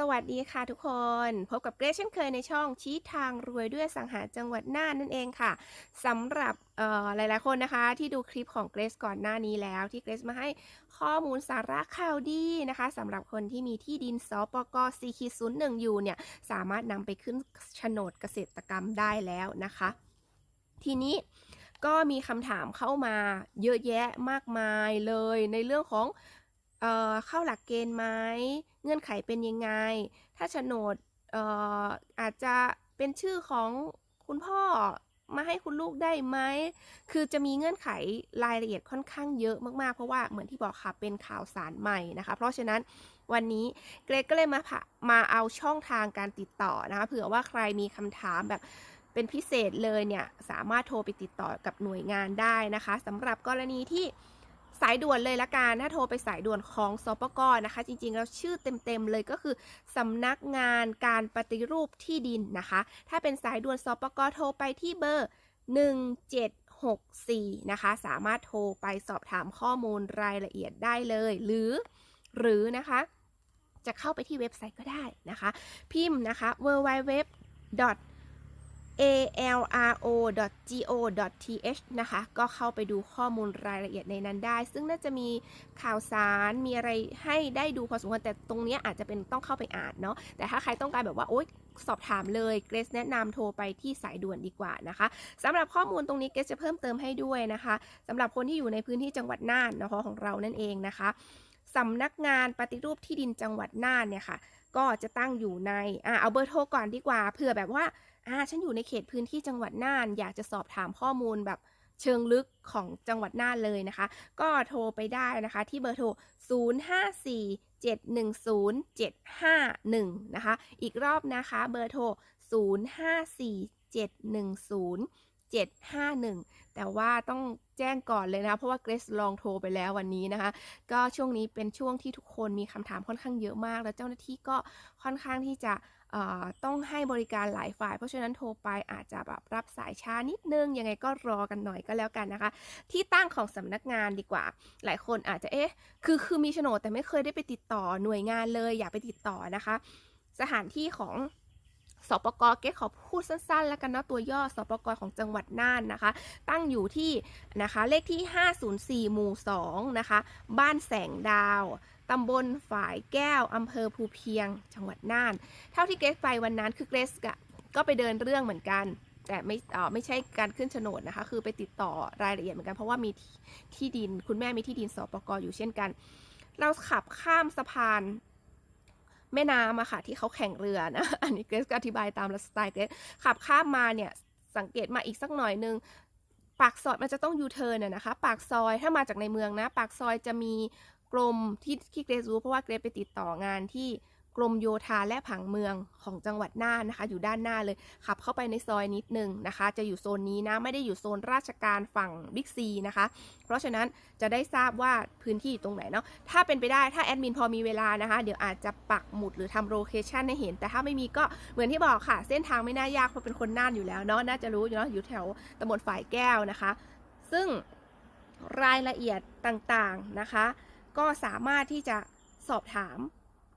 สวัสดีค่ะทุกคน พบกับเกรซเช่นเคยในช่องชี้ทางรวยด้วยสังหารจังหวัดน่านนั่นเองค่ะสำหรับหลายๆคนนะคะที่ดูคลิปของเกรซก่อนหน้านี้แล้ว ที่เกรซมาให้ข้อมูลสาระข่าวดีนะคะสำหรับคนที่มีที่ดินสปกซีคีศูนย์หนึ่งอยู่เนี่ยสามารถนำไปขึ้นโฉนดเกษตรกรรมได้แล้วนะคะ ทีนี้ก็มีคำถามเข้ามาเยอะแยะมากมายเลยในเรื่องของ เอ่อเข้าหลักเกณฑ์ไหมเงื่อนไขเป็นยังไง ถ้าโฉนดเอ่ออาจจะเป็นชื่อของคุณพ่อมาให้คุณลูกได้ไหม คือจะมีเงื่อนไขรายละเอียดค่อนข้างเยอะมากๆ เพราะว่าเหมือนที่บอกค่ะเป็นข่าวสารใหม่นะคะ เพราะฉะนั้นวันนี้เกรกก็เลยมามาเอาช่องทางการติดต่อนะคะ เผื่อว่าใครมีคำถามแบบเป็นพิเศษเลยเนี่ย สามารถโทรไปติดต่อกับหน่วยงานได้นะคะสำหรับกรณีที่ สายด่วนเลยละกันถ้าโทรไปสายด่วนของสปกนะคะ จริงๆแล้วชื่อเต็มๆเลยก็คือสำนักงานการปฏิรูปที่ดินนะคะ ถ้าเป็นสายด่วนสปกโทรไปที่เบอร์ 1764 นะคะ สามารถโทรไปสอบถามข้อมูลรายละเอียดได้เลย หรือหรือนะคะจะเข้าไปที่เว็บไซต์ก็ได้นะคะ พิมพ์นะคะ www alro.go.th นะคะ ก็เข้าไปดูข้อมูลรายละเอียดในนั้นได้ ซึ่งน่าจะมีข่าวสาร มีอะไรให้ได้ดูพอสมควร แต่ตรงเนี้ยอาจจะเป็นต้องเข้าไปอ่านเนาะ แต่ถ้าใครต้องการแบบว่า โอ๊ย สอบถามเลย เกรซแนะนำโทรไปที่สายด่วนดีกว่านะคะ สำหรับข้อมูลตรงนี้เกรซจะเพิ่มเติมให้ด้วยนะคะ สำหรับคนที่อยู่ในพื้นที่จังหวัดน่านนะคะของเรานั่นเองนะคะสำนักงานปฏิรูปที่ดินจังหวัดน่านเนี่ยค่ะ ก็จะตั้งอยู่ในอ่าเอาเบอร์โทรก่อนดีกว่าเผื่อแบบว่าอ่าฉันอยู่ในเขตพื้นที่จังหวัดน่าน อยากจะสอบถามข้อมูลแบบเชิงลึกของจังหวัดน่านเลยนะคะ ก็โทรไปได้นะคะที่เบอร์โทร 0547107551นะคะ อีกรอบนะคะเบอร์โทร 054710 751 แต่ว่าต้องแจ้งก่อนเลยนะ เพราะว่าเกรซลองโทรไปแล้ววันนี้นะคะ ก็ช่วงนี้เป็นช่วงที่ทุกคนมีคำถามค่อนข้างเยอะมาก แล้วเจ้าหน้าที่ก็ค่อนข้างที่จะต้องให้บริการหลายฝ่าย เพราะฉะนั้นโทรไปอาจจะแบบรับสายช้านิดนึง ยังไงก็รอกันหน่อยก็แล้วกันนะคะ ที่ตั้งของสำนักงานดีกว่า หลายคนอาจจะเอ๊ะคือคือมีโฉนดแต่ไม่เคยได้ไปติดต่อหน่วยงานเลย อยากไปติดต่อนะคะ สถานที่ของ สปกเก๊ขอพูดสั้นๆ แล้วกันเนาะตัวย่อสปกของจังหวัดน่านนะคะ ตั้งอยู่ที่นะคะเลขที่ 504 หมู่ 2 นะคะ บ้านแสงดาวตำบลฝายแก้วอำเภอภูเพียง จังหวัดน่าน เท่าที่เกรซไปวันนั้นคือเกรซกะก็ไปเดินเรื่องเหมือนกัน แต่ไม่ไม่ใช่การขึ้นโฉนดนะคะ คือไปติดต่อรายละเอียดเหมือนกันเพราะว่ามีที่ที่ดิน คุณแม่มีที่ดินสปกอยู่เช่นกัน เราขับข้ามสะพาน แม่น้ำอะค่ะ ที่เขาแข่งเรือนะ อันนี้เกรซก็อธิบายตามสไตล์เกรซขับข้ามมาเนี่ย สังเกตมาอีกสักหน่อยนึงปากซอยมันจะต้องยูเทิร์นอะนะคะ ปากซอยถ้ามาจากในเมืองนะ ปากซอยจะมีกรมที่ที่เกรซรู้เพราะว่าเกรซไปติดต่องานที่ กรมโยธาและผังเมืองของจังหวัดน่านนะคะ อยู่ด้านหน้าเลย ขับเข้าไปในซอยนิดนึงนะคะ จะอยู่โซนนี้นะ ไม่ได้อยู่โซนราชการฝั่งบิ๊กซีนะคะ เพราะฉะนั้นจะได้ทราบว่าพื้นที่อยู่ตรงไหนเนาะ ถ้าเป็นไปได้ ถ้าแอดมินพอมีเวลานะคะ เดี๋ยวอาจจะปักหมุดหรือทำโลเคชันให้เห็น แต่ถ้าไม่มีก็เหมือนที่บอกค่ะ เส้นทางไม่น่ายากเพราะเป็นคนน่านอยู่แล้วเนาะ น่าจะรู้อยู่เนาะ อยู่แถวตำบลฝ่ายแก้วนะคะ ซึ่งรายละเอียดต่างๆนะคะ ก็สามารถที่จะสอบถาม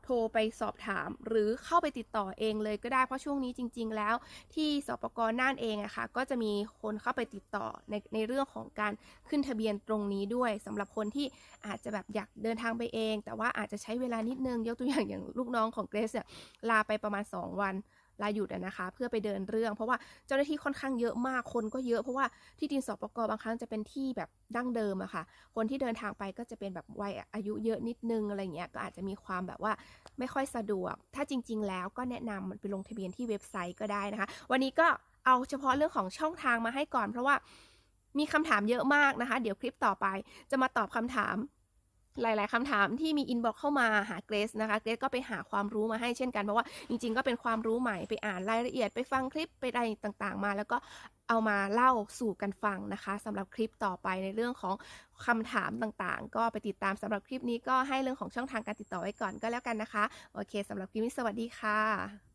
โทรไปสอบถาม หรือเข้าไปติดต่อเองเลยก็ได้เพราะช่วงนี้จริง ๆ แล้ว ที่สปกน่านเองอะค่ะก็จะมีคนเข้าไปติดต่อในในเรื่องของการขึ้นทะเบียนตรงนี้ด้วยสำหรับคนที่อาจจะแบบอยากเดินทางไปเอง แต่ว่าอาจจะใช้เวลานิดนึงยกตัวอย่างอย่างลูกน้องของเกรซเนี่ยลาไปประมาณ 2 วัน ลาหยุดนะคะ เพื่อไปเดินเรื่อง เพราะว่าเจ้าหน้าที่ค่อนข้างเยอะมากคนก็เยอะเพราะว่าที่ดินสปกบางครั้งจะเป็นที่แบบดั้งเดิมอะค่ะ คนที่เดินทางไปก็จะเป็นแบบวัยอายุเยอะนิดนึงอะไรเงี้ยก็อาจจะมีความแบบว่าไม่ค่อยสะดวก ถ้าจริง ๆ แล้วก็แนะนำมันไปลงทะเบียนที่เว็บไซต์ก็ได้นะคะ วันนี้ก็เอาเฉพาะเรื่องของช่องทางมาให้ก่อน เพราะว่ามีคำถามเยอะมากนะคะ เดี๋ยวคลิปต่อไปจะมาตอบคำถาม หลาย ๆคำถามที่มีอินบ็อกเข้ามาหาเกรซนะคะ เกรซก็ไปหาความรู้มาให้เช่นกัน เพราะว่าจริง ๆ ก็เป็นความรู้ใหม่ไปอ่านรายละเอียดไปฟังคลิปไปอะไรต่าง ๆ มา แล้วก็เอามาเล่าสู่กันฟังนะคะสำหรับคลิปต่อไปในเรื่องของคำถามต่างๆ ก็ไปติดตามสำหรับคลิปนี้ก็ให้เรื่องของช่องทางการติดต่อไว้ก่อนก็แล้วกันนะคะ โอเคสำหรับคลิปนี้สวัสดีค่ะ